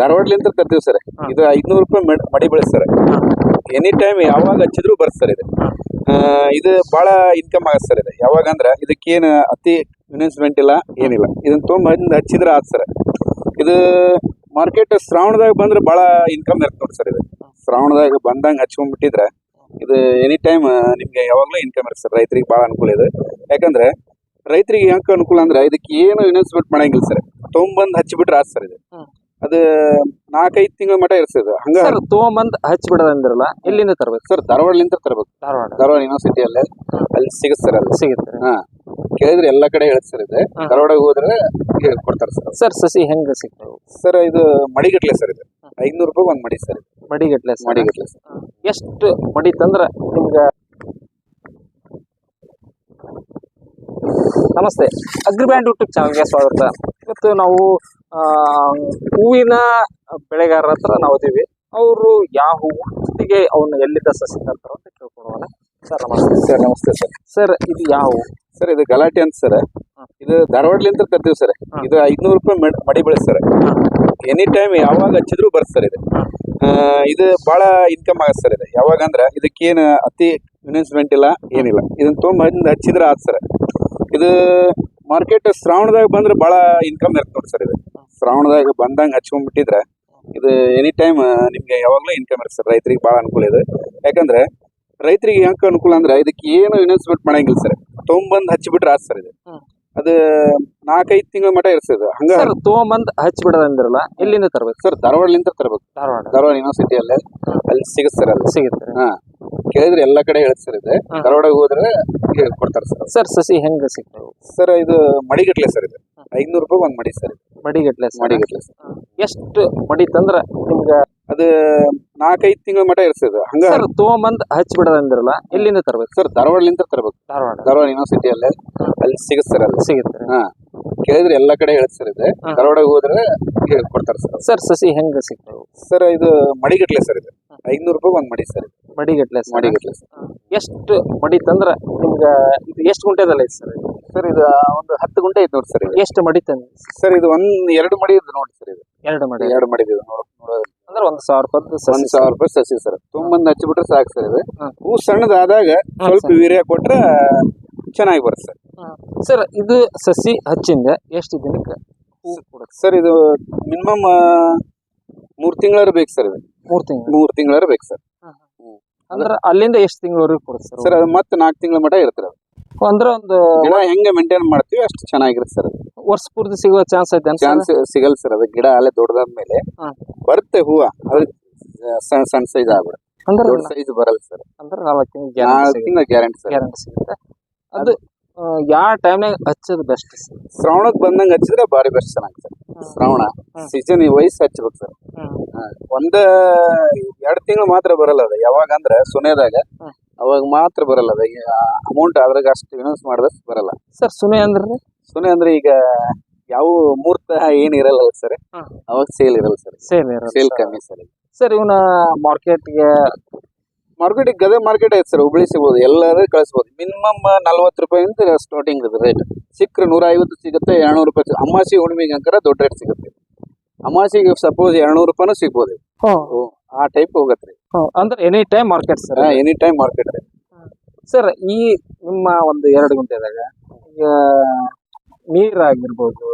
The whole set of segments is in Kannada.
ಧಾರವಾಡಲಿಂದ ತರ್ತೀವಿ ಸರ್. ಇದು ಐದ್ನೂರು ರೂಪಾಯಿ ಮಡ್- ಮಡಿ ಬೆಳೆಸ್ತಾರೆ. ಸರ್ ಎನಿ ಟೈಮ್ ಯಾವಾಗ ಹಚ್ಚಿದ್ರು ಬರ್ತಾರೆ ಇದು. ಆ, ಇದು ಭಾಳ ಇನ್ಕಮ್ ಆಗತ್ತೆ ಸರ್ ಇದು. ಯಾವಾಗ ಅಂದ್ರೆ ಇದಕ್ಕೇನು ಅತಿ ಇನ್ವೆಸ್ಟ್ಮೆಂಟ್ ಇಲ್ಲ ಏನಿಲ್ಲ. ಇದನ್ನ ತುಂಬ ಹಚ್ಚಿದ್ರೆ ಆತ್ ಸರ್. ಇದು ಮಾರ್ಕೆಟ್ ಶ್ರಾವಣದಾಗ ಬಂದ್ರೆ ಭಾಳ ಇನ್ಕಮ್ ಇರುತ್ತೆ ನೋಡಿ ಸರ್ ಇದು. ಶ್ರಾವಣದಾಗ ಬಂದಂಗೆ ಹಚ್ಕೊಂಡ್ಬಿಟ್ಟಿದ್ರೆ ಇದು ಎನಿ ಟೈಮ್ ನಿಮಗೆ ಯಾವಾಗಲೂ ಇನ್ಕಮ್ ಇರುತ್ತೆ ಸರ್. ರೈತರಿಗೆ ಭಾಳ ಅನುಕೂಲ ಇದೆ. ಯಾಕಂದ್ರೆ ರೈತರಿಗೆ ಯಾಕೆ ಅನುಕೂಲ ಅಂದ್ರೆ ಇದಕ್ಕೆ ಏನು ಇನ್ವೆಸ್ಟ್ಮೆಂಟ್ ಮಾಡಂಗಿಲ್ಲ ಸರ್. ತೊಗೊಂಬಂದು ಹಚ್ಚಿಬಿಟ್ರೆ ಆತ್ ಸರ್ ಇದು. ಅದು ನಾಲ್ಕೈದು ತಿಂಗಳ ಮಟ ಇರ್ತದೆ ಹಂಗ ಸರ್ ತೊಗೊಂಬಂದ್ ಹಚ್ಚಿ ಬಿಡದಂದಿರಲ್ಲ ಎಲ್ಲಿಂದ ತರ್ಬೇಕು? ಸರ್ ಧಾರವಾಡಲಿಂದ ತರ್ಬೇಕು. ಧಾರವಾಡ. ಧಾರವಾಡ ಯೂನಿವರ್ಸಿಟಿಯಲ್ಲೇ ಅಲ್ಲಿ ಸಿಗುತ್ತೆ ಸರ್ ಅಲ್ಲಿ. ಸಿಗುತ್ತೆ. ಹಾ. ಕೇಳಿದ್ರೆ ಎಲ್ಲ ಕಡೆ ಹೇಳುತ್ತೆ ಸರ್ ಇದೆ. ಹಾ. ಧಾರವಾಡ ಹೋದ್ರೆ ಕೊಡ್ತಾರೆ ಸರ್. ಸರ್ ಸಸಿ ಹೆಂಗ ಸಿಗ್ತವೆ ಸರ್ ಇದು ಮಡಿಗಟ್ಲೆ ಸರ್ ಇದು. ಐನೂರು ರೂಪಾಯಿ ಒಂದು ಮಡಿ ಸರ್. ಮಡಿಗಟ್ಲೆ ಮಡಿಗಟ್ಲೆ ಸರ್. ಎಷ್ಟು ಮಡಿ ತಂದ್ರ ನಿಮ್ಗ ನಮಸ್ತೆ. ಅಗ್ರಿಬ್ಯಾಂಡ್ ಯೂಟ್ಯೂಬ್ ಚಾನಲ್ಗೆ ಸ್ವಾಗತ. ಇವತ್ತು ನಾವು ಹೂವಿನ ಬೆಳೆಗಾರರ ಹತ್ರ ನಾವು ಇದೀವಿ. ಅವರು ಯಾವ ಹೂವು ಜೊತೆಗೆ ಅವನ್ನ ಎಲ್ಲಿಂದ ಸಸಿ ತರ್ತಾರೋ ಅಂತ ಕೇಳ್ಕೊಡೋಣ ಸರ್ ನಮಸ್ತೆ. ಸರ್ ನಮಸ್ತೆ ಸರ್. ಸರ್ ಇದು ಯಾವ ಹೂವು ಸರ್ ಇದು ಗಲಾಟೆ ಅಂತ ಸರ್. ಇದು ಧಾರವಾಡಲಿಂದ ತರ್ತೀವಿ ಸರ್. ಇದು ಐದ್ನೂರು ರೂಪಾಯಿ ಮಡ್- ಬೆಳೆ ಸರ್. ಎನಿ ಟೈಮ್ ಯಾವಾಗ ಹಚ್ಚಿದ್ರು ಬರುತ್ತೆ ಸರ್ ಇದು. ಇದು ಬಹಳ ಇನ್ಕಮ್ ಆಗತ್ತೆ ಸರ್ ಇದು. ಯಾವಾಗ ಅಂದ್ರೆ ಇದಕ್ಕೇನು ಅತಿ ಇನ್ವೆಸ್ಟ್ಮೆಂಟ್ ಇಲ್ಲ ಏನಿಲ್ಲ. ಇದನ್ನ ತೊಗೊಂಬಂದು ಹಚ್ಚಿದ್ರೆ ಆತ್ ಸರ್. ಇದು ಮಾರ್ಕೆಟ್ ಶ್ರಾವಣದಾಗ ಬಂದ್ರೆ ಬಹಳ ಇನ್ಕಮ್ ಇರುತ್ತೆ ನೋಡಿ ಸರ್ ಇದು. ಶ್ರಾವಣದಾಗ ಬಂದಂಗೆ ಹಚ್ಕೊಂಡ್ಬಿಟ್ಟಿದ್ರೆ ಇದು ಎನಿ ಟೈಮ್ ನಿಮ್ಗೆ ಯಾವಾಗಲೂ ಇನ್ಕಮ್ ಇರುತ್ತೆ ಸರ್. ರೈತರಿಗೆ ಭಾಳ ಅನುಕೂಲ ಇದೆ. ಯಾಕಂದ್ರೆ ರೈತರಿಗೆ ಯಾಕೆ ಅನುಕೂಲ ಅಂದ್ರೆ ಇದಕ್ಕೆ ಏನು ಇನ್ವೆಸ್ಟ್ಮೆಂಟ್ ಮಾಡಂಗಿಲ್ಲ ಸರ್. ತೊಗೊಂಬಂದು ಹಚ್ಚಿಬಿಟ್ರೆ ಆಸ್ ಸರ್ ಇದು. ಅದು ನಾಲ್ಕೈದು ತಿಂಗಳ ಮಟ ಇರ್ತದೆ ಹಂಗ ತೊಗೊಂಬಂದ್ ಹಚ್ಚಿ ಬಿಡದಂದಿರಲ್ಲ ಎಲ್ಲಿಂದ ತರ್ಬೇಕು? ಸರ್ ಧಾರವಾಡಲಿಂದ ತರ್ಬೇಕು. ಧಾರವಾಡ. ಧಾರವಾಡ ಯೂನಿವರ್ಸಿಟಿಯಲ್ಲೇ ಅಲ್ಲಿ. ಸಿಗುತ್ತೆ ಸರ್ ಅಲ್ಲಿ ಸಿಗುತ್ತೆ. ಹಾ. ಕೇಳಿದ್ರೆ ಎಲ್ಲ ಕಡೆ ಹೇಳುತ್ತೆ ಸರ್ ಇದೆ. ಧಾರವಾಡಕ್ಕೆ ಧಾರವಾಡ ಹೋದ್ರೆ ಕೊಡ್ತಾರೆ ಸರ್. ಸರ್ ಸಸಿ ಹೆಂಗ್ ಸಿಗ್ತವೆ ಸರ್ ಇದು ಮಡಿಗಟ್ಲೆ ಸರ್ ಇದು. ಐನೂರು ರೂಪಾಯಿ ಒಂದು ಮಡಿ ಸರ್. ಮಡಿಗಟ್ಲೆ ಸರ್? ಮಡಿಗಟ್ಲೆ ಸರ್. ಎಷ್ಟು ಮಡಿ ತಂದ್ರ ನಿಮ್ಗ? ಅದು ನಾಲ್ಕೈದು ತಿಂಗಳ ಮಟ ಇರ್ತದೆ ಹಂಗ ಸರ್ ತೊಗೊಂಬಂದ್ ಹಚ್ಚಿ ಬಿಡದಂದಿರಲ್ಲ ಎಲ್ಲಿಂದ ತರ್ಬೇಕು? ಸರ್ ಧಾರವಾಡಲಿಂದ ತರ್ಬೇಕು. ಧಾರವಾಡ. ಧಾರವಾಡ ಯೂನಿವರ್ಸಿಟಿಯಲ್ಲೇ ಅಲ್ಲಿ. ಸಿಗುತ್ತೆ ಸರ್ ಅಲ್ಲಿ ಸಿಗುತ್ತೆ. ಹಾ. ಕೇಳಿದ್ರೆ ಎಲ್ಲ ಕಡೆ ಹೇಳಿ ಸರ್ ಇದೆ. ಧಾರವಾಡ ಹೋದ್ರೆ ಕೊಡ್ತಾರೆ ಸರ್. ಸರ್ ಸಸಿ ಹೆಂಗ ಸಿಗ್ತಾವ ಸರ್ ಇದು ಮಡಿಗಟ್ಲೆ ಸರ್ ಇದೆ. ಐದ್ನೂರು ರೂಪಾಯಿ ಒಂದು ಮಡಿ ಸರ್. ಮಡಿಗಟ್ಲೆ ಮಡಿಗಟ್ಲೆ ಎಷ್ಟು ಮಡಿ ತಂದ್ರ ನಿಮ್ಗೆ ಇದು ಎಷ್ಟು ಗುಂಟೆದಲ್ಲ ಐತೆ ಸರ್ ಸರ್ ಇದು ಒಂದು ಹತ್ತು ಗುಂಟೆ ಐತೆ ನೋಡಿ ಸರ್ ಎಷ್ಟು ಮಡಿ ತಂದ? ಸರ್ ಇದು ಒಂದ್ ಎರಡು ಮಡಿ ಇದೆ ನೋಡಿ ಸರ್ ಇದು. ಎರಡು ಮಡಿ. ಎರಡು ಮಡಿ ಇದೆ. ಅಂದ್ರೆ ಒಂದ್ ಸಾವಿರ ರೂಪಾಯಿ ಒಂದು ಸಾವಿರ ರೂಪಾಯಿ ಸಸಿ ಸರ್. ತುಂಬಂದ್ ಹಚ್ಚಿಬಿಟ್ರೆ ಸಾಕು ಸರ್ ಇದು. ಹೂ. ಸಣ್ಣದಾದಾಗ ಸ್ವಲ್ಪ. ವೀರ್ಯ ಕೊಟ್ರೆ ಚೆನ್ನಾಗಿ ಬರುತ್ತೆ ಸರ್. ಸರ್ ಇದು ಸಸಿ ಹಚ್ಚಿಂದ ಎಷ್ಟು ದಿನಕ್ಕೆ? ಹೂ ಕೊಡುತ್ತೆ ಸರ್ ಇದು ಮಿನಿಮಮ್ ಮೂರು ತಿಂಗಳಾರು ಬೇಕು ಸರ್ ಇದು. ಮೂರು ತಿಂಗಳು? ಮೂರು ತಿಂಗಳಾರು ಬೇಕು ಸರ್. ಅಂದ್ರೆ ಅಲ್ಲಿಂದ ಎಷ್ಟು ತಿಂಗಳವರೆಗೆ ಕೊಡುತ್ತೆ ಸರ್? ಸರ್ ಅದು ಮತ್ತೆ ನಾಲ್ಕು ತಿಂಗಳ ಮಟ ಇರ್ತದೆ ಅದು. ಅಂದ್ರೆ ಒಂದು ಗಿಡ ಹೆಂಗೆ ಮೇಂಟೈನ್ ಮಾಡ್ತೀವಿ ಅಷ್ಟು ಚೆನ್ನಾಗಿರುತ್ತೆ ಸರ್ ವರ್ಷ ಪೂರ್ತಿ ಸಿಗುವ ಚಾನ್ಸ್ ಐತೆ ಚಾನ್ಸ್ ಸಿಗಲ್ಲ ಸರ್ ಅದು. ಗಿಡ ಅಲ್ಲೇ ದೊಡ್ಡದಾದ್ಮೇಲೆ ಮೇಲೆ ಬರುತ್ತೆ ಹೂವು. ಅದು ಸಣ್ಣ ಸಣ್ಣ ಸೈಜ್ ಆಗ್ಬಿಡುತ್ತೆ. ಅಂದ್ರೆ ದೊಡ್ಡ ಸೈಜ್ ಬರಲ್ಲ ಸರ್. ಅಂದ್ರೆ ನಾಲ್ಕು ತಿಂಗಳು ನಾಲ್ಕು ತಿಂಗಳ ಗ್ಯಾರಂಟಿ ಸರ್. ಗ್ಯಾರಂಟಿ ಸಿಗುತ್ತೆ. ಅದು ಯಾವ ಟೈಮ್ನಾಗ ಹಚ್ಚೋದು ಬೆಸ್ಟ್ ಸರ್ ಶ್ರಾವಣಕ್ಕೆ ಬಂದಂಗೆ ಹಚ್ಚಿದ್ರೆ ಭಾರಿ ಬೆಸ್ಟ್ ಚೆನ್ನಾಗಿ ಸರ್ ಶ್ರಾವಣ. ಸೀಸನ್ ವಯಸ್ಸು ಹಚ್ಬೇಕು ಸರ್ ಒಂದ ಎರಡು ತಿಂಗಳು ಮಾತ್ರ ಬರಲ್ಲ ಅದು. ಯಾವಾಗ ಅಂದ್ರೆ ಸುನೇದಾಗ. ಅವಾಗ ಮಾತ್ರ ಬರಲ್ಲ ಅದು. ಅಮೌಂಟ್ ಅದ್ರಾಗ ಅಷ್ಟು ಇನ್ವೆಸ್ಟ್ ಮಾಡಿದಷ್ಟು ಬರಲ್ಲ. ಸರ್ ಸುನೆ ಅಂದ್ರೆ? ಸುನೆ ಅಂದ್ರೆ ಈಗ ಯಾವ ಮೂರ್ತ ಏನ್ ಇರಲ್ಲ ಸರ್. ಅವಾಗ ಸೇಲ್ ಇರಲ್ಲ ಸರ್ ಸೇಲ್ ಸೇಲ್ ಕಮ್ಮಿ ಸರ್ ಸರ್ ಇವನ ಮಾರ್ಕೆಟ್ಗೆ ಮಾರ್ಕೆಟ್ ಗದೆ ಮಾರ್ಕೆಟ್ ಐತೆ ಸರ್ ಹುಬ್ಳಿ ಸಿಗ್ಬೋದು ಎಲ್ಲರೂ ಕಳಿಸ್ಬೋದು. ಮಿನಿಮಮ್ ನಲ್ವತ್ತು ರೂಪಾಯಿಂದ ಸ್ಟಾರ್ಟಿಂಗ್ ಇದೆ ರೇಟ್ ಸಿಕ್ಕರೆ ನೂರ ಐವತ್ತು ಸಿಗುತ್ತೆ ಎರಡ್ನೂರು ರೂಪಾಯಿ. ಅಮಾಸಿ ಹುಣ್ಣಿಮೆಗೆ ಅಂಕರ ದೊಡ್ಡ ರೇಟ್ ಸಿಗುತ್ತೆ. ಅಮಾಸಿಗೆ ಸಪೋಸ್ ಎರಡ್ನೂರು ರೂಪಾಯಿನೂ ಸಿಗ್ಬೋದು. ಆ ಟೈಪ್ ಹೋಗತ್ತೆ. ಅಂದ್ರೆ any time market sir any time market sir ಈ ನಿಮ್ಮ ಒಂದು ಎರಡು ಗಂಟೆದಾಗ ಈಗ ನೀರಾಗಿರ್ಬೋದು ಆಗಿರ್ಬೋದು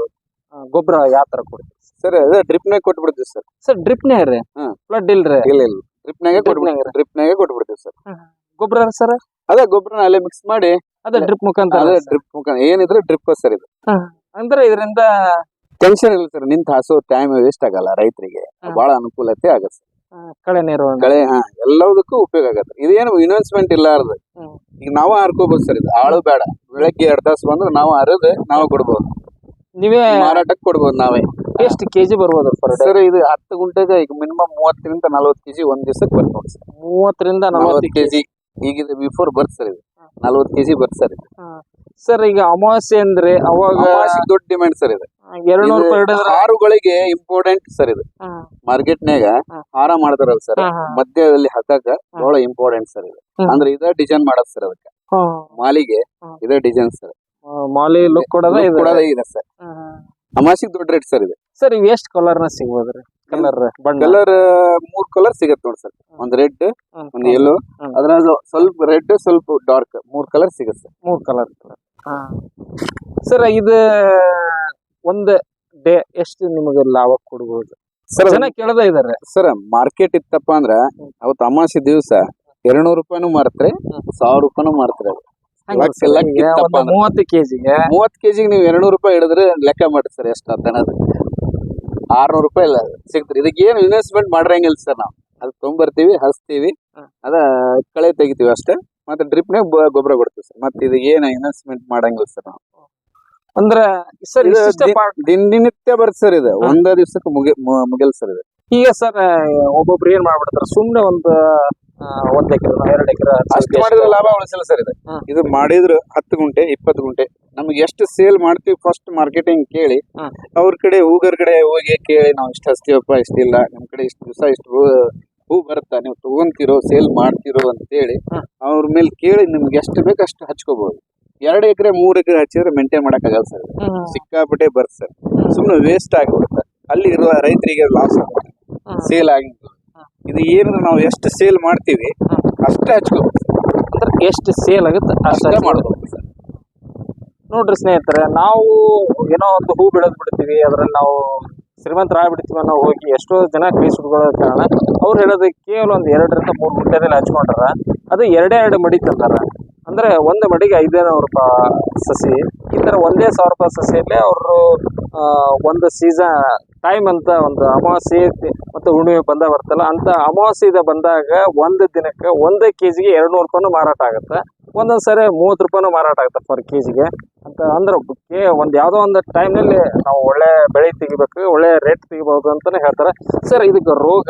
ಗೊಬ್ಬರ ಯಾವ ತರ ಕೊಡ್ತೀವಿ ಸರ್ ಅದೇ ಡ್ರಿಪ್ನೇ ಕೊಟ್ಬಿಡ್ತೀವಿ ಸರ್. ಸರ್ ಡ್ರಿಪ್ನೇ ರೀ. ಫ್ಲಡ್ ಇಲ್ರಿ? ಇಲ್ಲ ಇಲ್ಲ. ಡ್ರಿಪ್ನಾಗೆ ಕೊಟ್ಬಿಡ್ತೀವಿ ಡ್ರಿಪ್ನಾಗೆ ಕೊಟ್ಬಿಡ್ತೀವಿ ಸರ್. ಗೊಬ್ಬರ ಸರ್? ಅದೇ ಗೊಬ್ಬರನ ಅಲ್ಲೇ ಮಿಕ್ಸ್ ಮಾಡಿ ಅದೇ ಡ್ರಿಪ್ ಮುಖಾಂತರ ಅದೇ ಡ್ರಿಪ್ ಮುಖಾಂತರ. ಏನಿದ್ರೆ ಡ್ರಿಪ್ ಸರ್ ಇದು. ಅಂದ್ರೆ ಇದರಿಂದ ಟೆನ್ಷನ್ ಇಲ್ಲ ಸರ್. ನಿಂತ ಹಾಸೋ ಟೈಮ್ ವೇಸ್ಟ್ ಆಗಲ್ಲ ರೈತರಿಗೆ. ಬಹಳ ಅನುಕೂಲತೆ ಆಗತ್ತೆ ಕಳೆ ನಿರ್ವಹಣೆ ಕಳೆ ಹಾ ಎಲ್ಲದಕ್ಕೂ ಉಪಯೋಗ ಆಗತ್ತೆ. ಇದೇನು ಇನ್ವೆಸ್ಟ್ಮೆಂಟ್ ಇಲ್ಲ ಹ್ಮ್. ಈಗ ನಾವು ಹಾರ್ಕೋಬಹುದು ಸರ್ ಇದು. ಆಳು ಬೇಡ. ಬೆಳಗ್ಗೆ ಎರಡ್ ತಾಸು ಬಂದ್ರೆ ನಾವು ಹರಿದು ನಾವು ಕೊಡ್ಬೋದು. ನೀವೇ ಮಾರಾಟಕ್ಕೆ ಕೊಡ್ಬೋದು ನಾವೇ. ಎಷ್ಟು ಕೆಜಿ ಬರ್ಬೋದು ಪರ್ ಡೇ ಸರ್ ಇದು ಹತ್ತು ಗುಂಟೆಗೆ ಈಗ ಮಿನಿಮಮ್ ಮೂವತ್ತರಿಂದ ನಲ್ವತ್ತು ಕೆಜಿ ಒಂದ್ ದಿವಸಕ್ಕೆ ಬರ್ತದೆ ನೋಡಿ ಸರ್. ಮೂವತ್ತರಿಂದ ನಲ್ವತ್ತು ನಲವತ್ತು ಕೆಜಿ. ಈಗ ಇದು ಬಿಫೋರ್ ಬರ್ತ್ ಸರ್ ಇದು. ನಲ್ವತ್ತು ಕೆಜಿ ಬರ್ತ್ ಸರ್ ಇದು. ಸರ್ ಈಗ ಅಮಾವಾಸ್ಯೆ ಅಂದ್ರೆ ಅವಾಗ ಅಮಾವಾಸ್ಯೆಗೆ ದೊಡ್ಡ ಡಿಮ್ಯಾಂಡ್ ಸರ್ ಇದೆ. ಎರಡ್ ನೂರು ಇದು ಹಾರುಗಳಿಗೆ ಇಂಪಾರ್ಟೆಂಟ್ ಸರ್ ಇದು. ಮಾರ್ಕೆಟ್ನ್ಯಾಗ. ಹಾರ ಮಾಡ್ತಾರಲ್ಲ ಸರ್. ಮಧ್ಯದಲ್ಲಿ ಹಾಕಕ್ಕ ಬಹಳ ಇಂಪಾರ್ಟೆಂಟ್ ಸರ್ ಇದು. ಹ್ಮ್. ಅಂದ್ರೆ ಇದ ಡಿಸೈನ್ ಮಾಡೋದು ಸರ್ ಅದಕ್ಕೆ. ಮಾಲಿಗೆ ಇದ ಇದೇ ಡಿಸೈನ್ ಸರ್. ಮಾಲಿ ಲುಕ್ ಕೊಡೋದ ಇದು. ಕೊಡೋದೇ ಇದೆ ಸರ್. ಅಮಾಸಿಗೆ ದೊಡ್ಡ ರೇಟ್ ಸರ್ ಇದೆ. ಸರ್ ಇವ್ ಎಷ್ಟು ಕಲರ್ನ ಸಿಗ್ಬೋದ್ರಿ? ಕಲರ್ ಬಣ್ಣ. ಕಲರ್ ಮೂರ್ ಕಲರ್ ಸಿಗತ್ತೆ ನೋಡಿ ಸರ್. ಒಂದು ರೆಡ್ ಒಂದು ಯೆಲ್ಲೋ. ಅದ್ರಾಗ ಸ್ವಲ್ಪ ರೆಡ್ ಸ್ವಲ್ಪ ಡಾರ್ಕ್ ಮೂರ್ ಕಲರ್ ಸಿಗತ್ತೆ ಸರ್. ಮೂರ್ ಕಲರ್ ಸರ್ ಇದು ಒಂದ್ ಡೇ ಎಷ್ಟು ನಿಮಗೆ ಲಾಭ ಕೊಡ್ಬೋದು? ಸರ್ ಜನ ಕೇಳದ ಇದಾರೆ. ಸರ್ ಮಾರ್ಕೆಟ್ ಇತ್ತಪ್ಪ ಅಂದ್ರೆ ಅವತ್ತು ಅಮಾಸಿ ದಿವಸ ಎರಡ್ನೂರು ರೂಪಾಯಿನೂ ಮಾರ್ತ್ರಿ ಸಾವಿರ ರೂಪಾಯಿನೂ ಮಾರ್ತ್ರಿ ಅದು. ಮೂವತ್ತು ಕೆಜಿಗೆ ಮೂವತ್ತು ಕೆಜಿಗೆ ನೀವು ಎರಡ್ನೂರು ರೂಪಾಯಿ ಹಿಡಿದ್ರೆ ಲೆಕ್ಕ ಮಾಡಿ ಸರ್ ಎಷ್ಟು ಅನ್ನೋದು. ಆರ್ನೂರು ರೂಪಾಯಿ ಇಲ್ಲ ಸಿಗ್ತಾರೆ ಇದಕ್ಕೆ ಏನು ಇನ್ವೆಸ್ಟ್ಮೆಂಟ್ ಮಾಡ್ರಂಗಿಲ್ಲ ಸರ್ ನಾವು. ಅದು ತೊಗೊಂಬರ್ತೀವಿ ಹಸ್ತೀವಿ. ಅದ ಕಳೆ ತೆಗಿತೀವಿ ಅಷ್ಟೇ. ಮತ್ತೆ ಡ್ರಿಪ್ನಾಗ ಗೊಬ್ಬರ ಕೊಡ್ತೀವಿ ಸರ್. ಮತ್ತೆ ಇದಕ್ಕೆ ಏನು ಇನ್ವೆಸ್ಟ್ಮೆಂಟ್ ಮಾಡಂಗಿಲ್ಲ ಸರ್ ನಾವು. ಅಂದ್ರ ಸರ್ ದಿನನಿತ್ಯ ಬರುತ್ತೆ ಸರ್ ಇದು. ಒಂದ ದಿವ್ಸಕ್ಕೆ ಮುಗಿ ಮುಗಿಲ್ ಸರ್ ಇದು. ಈಗ ಸರ್ ಒಬ್ಬೊಬ್ರು ಏನ್ ಮಾಡ್ಬಿಡ್ತಾರೆ ಸುಮ್ನೆ ಒಂದು ಒಂದ್ ಎಕರೆ ಎರಡು ಎಕರೆ ಅಷ್ಟು ಮಾಡಿದ್ರೆ ಲಾಭ ಉಳಿಸಿಲ್ಲ ಸರ್ ಇದು. ಇದು ಮಾಡಿದ್ರು ಹತ್ತು ಗುಂಟೆ ಇಪ್ಪತ್ತು ಗುಂಟೆ. ನಮ್ಗೆ ಎಷ್ಟು ಸೇಲ್ ಮಾಡ್ತೀವಿ ಫಸ್ಟ್ ಮಾರ್ಕೆಟಿಂಗ್ ಕೇಳಿ. ಅವ್ರ ಕಡೆ ಹೂಗರ್ ಕಡೆ ಹೋಗಿ ಕೇಳಿ ನಾವು ಇಷ್ಟು ಹಚ್ತೀವಪ್ಪ ಇಷ್ಟಿಲ್ಲ ನಮ್ ಕಡೆ ಇಷ್ಟು ದಿವಸ ಇಷ್ಟು ಹೂ ಹೂ ಬರುತ್ತಾ ನೀವು ತಗೊಂತಿರೋ ಸೇಲ್ ಮಾಡ್ತೀರೋ ಅಂತೇಳಿ. ಅವ್ರ ಮೇಲೆ ಕೇಳಿ ನಿಮ್ಗೆ ಎಷ್ಟು ಬೇಕು ಅಷ್ಟು ಹಚ್ಕೋಬಹುದು ಎರಡು ಎಕರೆ ಮೂರು ಎಕರೆ ಹಚ್ಚಿದ್ರೆ ಮೇಂಟೈನ್ ಮಾಡೋಕ್ಕಾಗಲ್ಲ ಸರ್. ಸಿಕ್ಕಾಪಟ್ಟೆ ಬರುತ್ತೆ ಸರ್. ಸುಮ್ಮನೆ ವೇಸ್ಟ್ ಆಗಿಬಿಡುತ್ತೆ ಅಲ್ಲಿ ಇರುವ ರೈತರಿಗೆ ಲಾಸ್ ಆಗುತ್ತೆ. ಸೇಲ್ ಆಗಿಲ್ಲ. ಇದು ಏನಂದ್ರೆ ನಾವು ಎಷ್ಟು ಸೇಲ್ ಮಾಡ್ತೀವಿ. ಅಷ್ಟೇ ಹಚ್ಕೋಬೇಕು. ಅಂದ್ರೆ ಎಷ್ಟು ಸೇಲ್ ಆಗುತ್ತೆ ಅಷ್ಟೇ ಮಾಡ್ಕೋಬೇಕು ನೋಡ್ರಿ ಸ್ನೇಹಿತರೆ ನಾವು ಏನೋ ಒಂದು ಹೂ ಬೆಳೆದ್ ಬಿಡ್ತೀವಿ ಅದ್ರಲ್ಲಿ ನಾವು ಶ್ರೀಮಂತರಾಗ್ಬಿಡ್ತೀವಿ ಅನ್ನೋ ಹೋಗಿ ಎಷ್ಟೋ ಜನ ಕೈ ಸುಟ್ಕೊಳ್ಳೋ ಕಾರಣ ಅವ್ರು ಹೇಳೋದು ಕೇವಲ ಒಂದು ಎರಡರಿಂದ ಮೂರು ಗುಂಟೆದಲ್ಲಿ ಹಚ್ಕೊಂಡ್ರ ಅದು ಎರಡೇ ಎರಡು ಮಡಿ ತಂದಾರ ಅಂದ್ರೆ ಒಂದು ಮಡಿಗೆ ಐದೇನೂರು ರೂಪಾಯಿ ಸಸಿ ಈ ಥರ ಒಂದೇ ಸಾವಿರ ರೂಪಾಯಿ ಸಸಿಯಲ್ಲೇ ಅವರು ಒಂದು ಸೀಸನ್ ಟೈಮ್ ಅಂತ ಒಂದು ಅಮಾವಾಸ್ಯೆ ಮತ್ತು ಹುಣ್ಣಿಮೆ ಬಂದ ಬರ್ತಲ್ಲ ಅಂತ ಅಮಾವಾಸ್ಯೆ ಬಂದಾಗ ಒಂದು ದಿನಕ್ಕೆ ಒಂದೇ ಕೆಜಿಗೆ ಎರಡು ನೂರು ರೂಪಾಯಿನೂ ಮಾರಾಟ ಆಗುತ್ತೆ. ಒಂದೊಂದು ಸರಿ ಮೂವತ್ತು ರೂಪಾಯಿನೂ ಮಾರಾಟ ಆಗುತ್ತೆ ಪರ್ ಕೆಜಿಗೆ. ಅಂತ ಅಂದ್ರೆ ಕೆ ಒಂದು ಯಾವುದೋ ಒಂದು ಟೈಮ್ನಲ್ಲಿ ನಾವು ಒಳ್ಳೆ ಬೆಳೆ ತೆಗಿಬೇಕು ಒಳ್ಳೆ ರೇಟ್ ತೆಗಿಬೋದು ಅಂತಾನೆ ಹೇಳ್ತಾರೆ. ಸರ್ ಇದಕ್ಕೆ ರೋಗ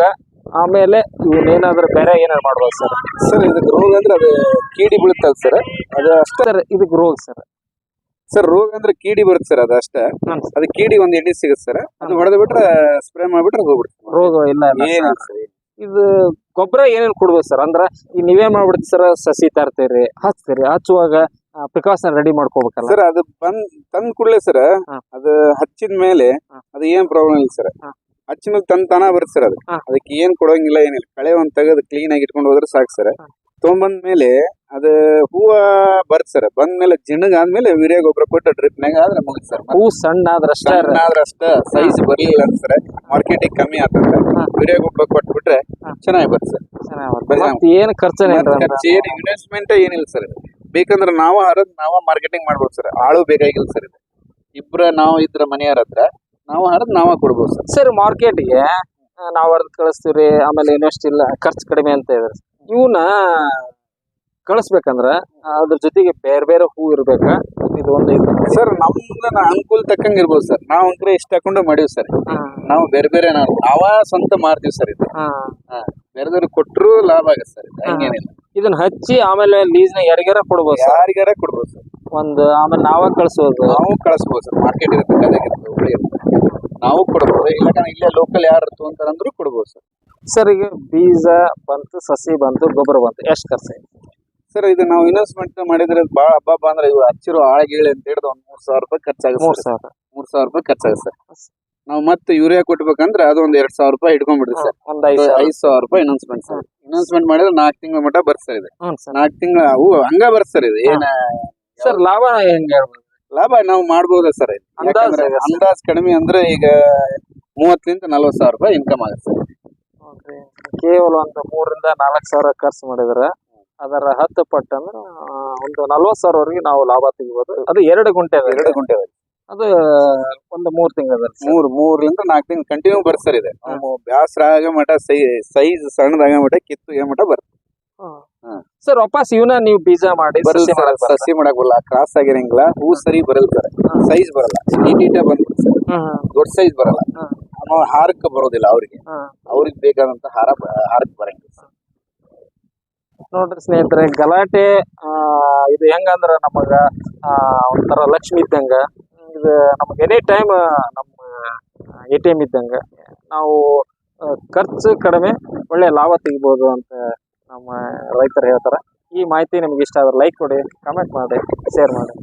ಆಮೇಲೆ ಇವನ್ನೇನಾದ್ರೂ ಬೇರೆ ಏನಾದ್ರು ಮಾಡ್ಬೋದು ಸರ್ ಸರ್ ಇದಕ್ಕೆ ರೋಗ ಅಂದ್ರೆ ಅದು ಕೀಡಿ ಬೀಳುತ್ತಲ್ಲ ಸರ್ ಅದು ಅಷ್ಟೇ ಸರ್ ಇದಕ್ಕೆ ರೋಗ ಸರ್ ಸರ್ ರೋಗ ಅಂದ್ರೆ ಕೀಡಿ ಬರುತ್ತೆ ಸರ್ ಅದು ಅಷ್ಟೇ ಹ್ಮ್. ಅದು ಕೀಡಿ ಒಂದ್ ಎಣ್ಣೆ ಸಿಗುತ್ತೆ ಸರ್ ಅದು ಹೊಡೆದು ಬಿಟ್ರೆ ಸ್ಪ್ರೇ ಮಾಡ್ಬಿಟ್ರೆ ಹೋಗ್ಬಿಡುತ್ತೆ ರೋಗ ಇಲ್ಲ ಇಲ್ಲ ಏನಿಲ್ಲ sir. ಸರ್ ಇದು ಗೊಬ್ಬರ ಏನೇನು ಕೊಡ್ಬೋದು ಸರ್ ಅಂದ್ರೆ ಈಗ ನೀವೇ ಮಾಡ್ಬಿಡ್ತೀರಿ ಸರ್ ಸಸಿ ತರ್ತೀರಿ ಹಚ್ತೀರಿ ಹಚ್ಚುವಾಗ ಪ್ರಿಕಾಷನ್ ರೆಡಿ ಮಾಡ್ಕೋಬೇಕಲ್ಲ ಸರ್ ಅದು ಬಂದ್ ತಂದ್ ಕೂಡಲೇ ಸರ್. ಅದು ಹಚ್ಚಿದ ಮೇಲೆ. ಅದು ಏನ್ ಪ್ರಾಬ್ಲಮ್ ಇಲ್ಲ ಸರ್ ಹಚ್ಚಿನ ಹಚ್ಚಿದ ಮೇಲೆ ತನ್ ತಾನ ಬರುತ್ತೆ ಸರ್ ಅದು. ಅದಕ್ಕೆ ಏನ್ ಕೊಡೋಂಗಿಲ್ಲ ಏನಿಲ್ಲ ಕಳೆ ಒಂದ್ ತೆಗೆದು ಕ್ಲೀನ್ ಆಗಿ ಇಟ್ಕೊಂಡು ಹೋದ್ರೆ ಸಾಕು ಸರ್. ತೊಗೊಂಬಂದ ಮೇಲೆ ಅದು ಹೂವ ಬರ್ತ್ ಸರ್ ಬಂದ ಮೇಲೆ ಜಿಣಗ್ ಆದ್ಮೇಲೆ ವೀರ್ಯ ಗೊಬ್ಬರ ಕೊಟ್ಟು ಡ್ರಿಪ್ನಾಗ ಆದ್ರೆ ಮುಗಿತ್ ಸರ್. ಹೂ ಸಣ್ಣ ಆದ್ರೆ ಅಷ್ಟೇ ಸಣ್ಣ ಆದ್ರೆ ಅಷ್ಟ ಸೈಜ್ ಬರ್ಲಿಲ್ಲ ಅಂದ್ರೆ ಮಾರ್ಕೆಟಿಗೆ ಕಮ್ಮಿ ಆಗ್ತದೆ ಹ್ಮ್. ವೀರ್ಯ ಗೊಬ್ಬರ ಕೊಟ್ಬಿಟ್ರೆ ಚೆನ್ನಾಗಿ ಬರ್ತ ಸರ್. ಏನ್ ಖರ್ಚನೇ ಖರ್ಚು ಏನು ಇನ್ವೆಸ್ಟ್ಮೆಂಟ್ ಏನಿಲ್ಲ ಸರ್. ಬೇಕಂದ್ರೆ ನಾವು ಹರದ್ ನಾವ ಮಾರ್ಕೆಟಿಂಗ್ ಮಾಡ್ಬೋದು ಸರ್. ಆಳು ಬೇಕಾಗಿಲ್ಲ ಸರ್ ಇದು. ಇಬ್ರ ನಾವು ಇದ್ರ ಮನೆಯವ್ರ ಹತ್ರ ನಾವು ಹರದ್ ನಾವ ಕೊಡ್ಬೋದು ಸರ್. ಸರ್ ಮಾರ್ಕೆಟ್ಗೆ ನಾವು ಅರ್ಧ ಕಳಿಸ್ತೀವ್ರಿ ಆಮೇಲೆ ಇನ್ವೆಸ್ಟ್ ಇಲ್ಲ ಖರ್ಚು ಕಡಿಮೆ ಅಂತ ಇದೆ ಇವನ್ನ ಕಳಿಸ್ಬೇಕಂದ್ರ ಅದ್ರ ಜೊತೆಗೆ ಬೇರೆ ಬೇರೆ ಹೂ ಇರ್ಬೇಕ? ಇದು ಒಂದು ಇದು. ಸರ್ ನಮ್ದ ಅನುಕೂಲ ತಕ್ಕಂಗೆ ಇರ್ಬೋದು ಸರ್. ನಾವು ಅಂದ್ರೆ ಇಷ್ಟ ಹಾಕೊಂಡು ಮಾಡೀವಿ ಸರ್. ನಾವು ಬೇರೆ ಬೇರೆ ನಾವು ನಾವ ಸ್ವಂತ ಮಾರ್ತೀವಿ ಸರ್ ಇದು. ಬೇರೆದವ್ರಿಗೆ ಕೊಟ್ಟರು ಲಾಭ ಆಗತ್ತೆ ಸರ್. ಇದು ಹಂಗೇನಿಲ್ಲ. ಇದನ್ನ ಹಚ್ಚಿ ಆಮೇಲೆ ಲೀಸ್ನ ಯಾರಿಗಾರ ಕೊಡ್ಬೋದು ಸರ್? ಯಾರಿಗಾರ ಕೊಡ್ಬೋದು ಸರ್. ಒಂದು ಆಮೇಲೆ ನಾವ ಕಳ್ಸೋದು ನಾವು ಕಳಿಸ್ಬೋದು ಸರ್. ಮಾರ್ಕೆಟ್ ಇರುತ್ತೆ ಗದಗ ಇರುತ್ತೆ ಹುಬ್ಳಿ ಇರುತ್ತೆ ನಾವು ಕೊಡ್ಬೋದು. ಇಲ್ಲ ಇಲ್ಲೇ ಲೋಕಲ್ ಯಾರು ಅಂತ ಅಂದ್ರೂ ಕೊಡ್ಬೋದು ಸರ್. ಸರ್ ಈಗ ಬೀಜ ಬಂತು ಸಸಿ ಬಂತು ಗೊಬ್ಬರ ಬಂತು ಎಷ್ಟು ಖರ್ಚು ಆಯ್ತು? ಸರ್ ಇದು ನಾವು ಇನ್ವೆಸ್ಟ್ಮೆಂಟ್ ಮಾಡಿದ್ರೆ ಭಾಳ ಹಬ್ಬ ಹಬ್ಬ ಅಂದ್ರೆ ಇವು ಹಚ್ಚಿರೋ ಆಳಗಿಳಿ ಅಂತ ಹಿಡಿದು ಒಂದು ಮೂರು ಸಾವಿರ ರೂಪಾಯಿ ಖರ್ಚಾಗುತ್ತೆ ಮೂರು ಸಾವಿರ. ಮೂರು ಸಾವಿರ ರೂಪಾಯಿ ಖರ್ಚಾಗುತ್ತೆ ಸರ್. ನಾವು ಮತ್ತೆ ಯೂರಿಯಾ ಕೊಟ್ಬೇಕಂದ್ರೆ ಅದು ಒಂದು ಎರಡ್ ಸಾವಿರ ರೂಪಾಯಿ ಇಟ್ಕೊಂಡ್ಬಿಡ್ರಿ ಸರ್. ಒಂದು ಐದು ಸಾವಿರ. ಐದ್ ಸಾವಿರ ರೂಪಾಯಿ ಇನ್ವೆಸ್ಟ್ಮೆಂಟ್ ಸರ್. ಇನ್ವೆಸ್ಟ್ಮೆಂಟ್ ಮಾಡಿದ್ರೆ ನಾಲ್ಕು ತಿಂಗಳ ಮಟ್ಟ ಬರ್ತಾ ಇದೆ. ನಾಲ್ಕು ತಿಂಗಳ ಅವು ಹಂಗ ಬರ್ತದೆ ಸರ್ ಇದು. ಏನ ಸರ್ ಲಾಭ ಹೆಂಗ್ ಲಾಭ ನಾವು ಮಾಡ್ಬೋದ ಸರ್. ಅಂದಾಜ್ ಕಡಿಮೆ ಅಂದ್ರೆ ಈಗ ಮೂವತ್ತರಿಂದ ನಲ್ವತ್ತು ಸಾವಿರ ರೂಪಾಯಿ ಇನ್ಕಮ್ ಆಗುತ್ತೆ ಸರ್. ಕೇವಲ ಒಂದು ಮೂರರಿಂದ ನಾಲ್ಕು ಸಾವಿರ ಖರ್ಚು ಮಾಡಿದ್ರೆ. ಅದರ ಹತ್ತು ಪಟ್ಟು ಅಂದ್ರೆ ಒಂದು ನಲ್ವತ್ತು ಸಾವಿರವರೆಗೆ ನಾವು ಲಾಭ ತೆಗಿಬೋದು. ಅದು ಎರಡು ಗುಂಟೆ. ಎರಡು ಗುಂಟೆ ಅದು ಒಂದು ಮೂರು ತಿಂಗಳ ಮೂರು ಮೂರರಿಂದ ನಾಲ್ಕು ತಿಂಗಳು ಕಂಟಿನ್ಯೂ ಬರ್ಸರ್ ಸರ್ ಇದೆ. ಬ್ಯಾಸರ ಆಗ ಮಟ ಸೈ ಸೈಜ್ ಸಣ್ಣದಾಗ ಮಟ ಕಿತ್ತು ಮಟ ಬರ್ತದೆ ಹ್ಮ್. ಸರ್ ವಾಪಸ್ ಇವನ್ನ ನೀವು ಬೀಜ ಮಾಡಿ ಸಸಿ ಸರ್, ಮಾಡಕ್ ಬರಲ್ಲ. ಸಸಿ ಮಾಡಕ್ ಕ್ರಾಸ್ ಆಗಿರಂಗಿಲ್ಲ. ಹೂ ಸರಿ ಬರಲ್ಲ ಸರ್. ಸೈಜ್ ಬರಲ್ಲ. ನೀಟ್ ನೀಟಾಗಿ ಬಂದ್ಬಿಡುತ್ತೆ ಸರ್. ದೊಡ್ಡ ಸೈಜ್ ಬರಲ್ಲ. ಆಮೇಲೆ ಹಾರಕ್ಕೆ ಬರೋದಿಲ್ಲ ಅವ್ರಿಗೆ. ಅವ್ರಿಗೆ ಬೇಕಾದಂತ ಹಾರ ಹಾರಕ್ಕೆ ಬರಂಗಿಲ್ಲ ನೋಡ್ರಿ ಸ್ನೇಹಿತರೆ ಗಲಾಟೆ ಇದು ಹೆಂಗಂದ್ರ ನಮಗ ಒಂಥರ ಲಕ್ಷ್ಮಿ ಇದ್ದಂಗ. ಇದು ನಮ್ಗೆ ಎನಿ ಟೈಮ್ ನಮ್ಮ ಎ ಟಿ ಎಂ ಇದ್ದಂಗ. ನಾವು ಖರ್ಚು ಕಡಿಮೆ ಒಳ್ಳೆ ಲಾಭ ತೆಗಿಬೋದು ಅಂತ ನಮ್ಮ ರೈತರು ಹೇಳ್ತಾರೆ. ಈ ಮಾಹಿತಿ ನಿಮ್ಗೆ ಇಷ್ಟ ಆದ್ರೆ ಲೈಕ್ ಕೊಡಿ ಕಮೆಂಟ್ ಮಾಡಿ ಶೇರ್ ಮಾಡಿ.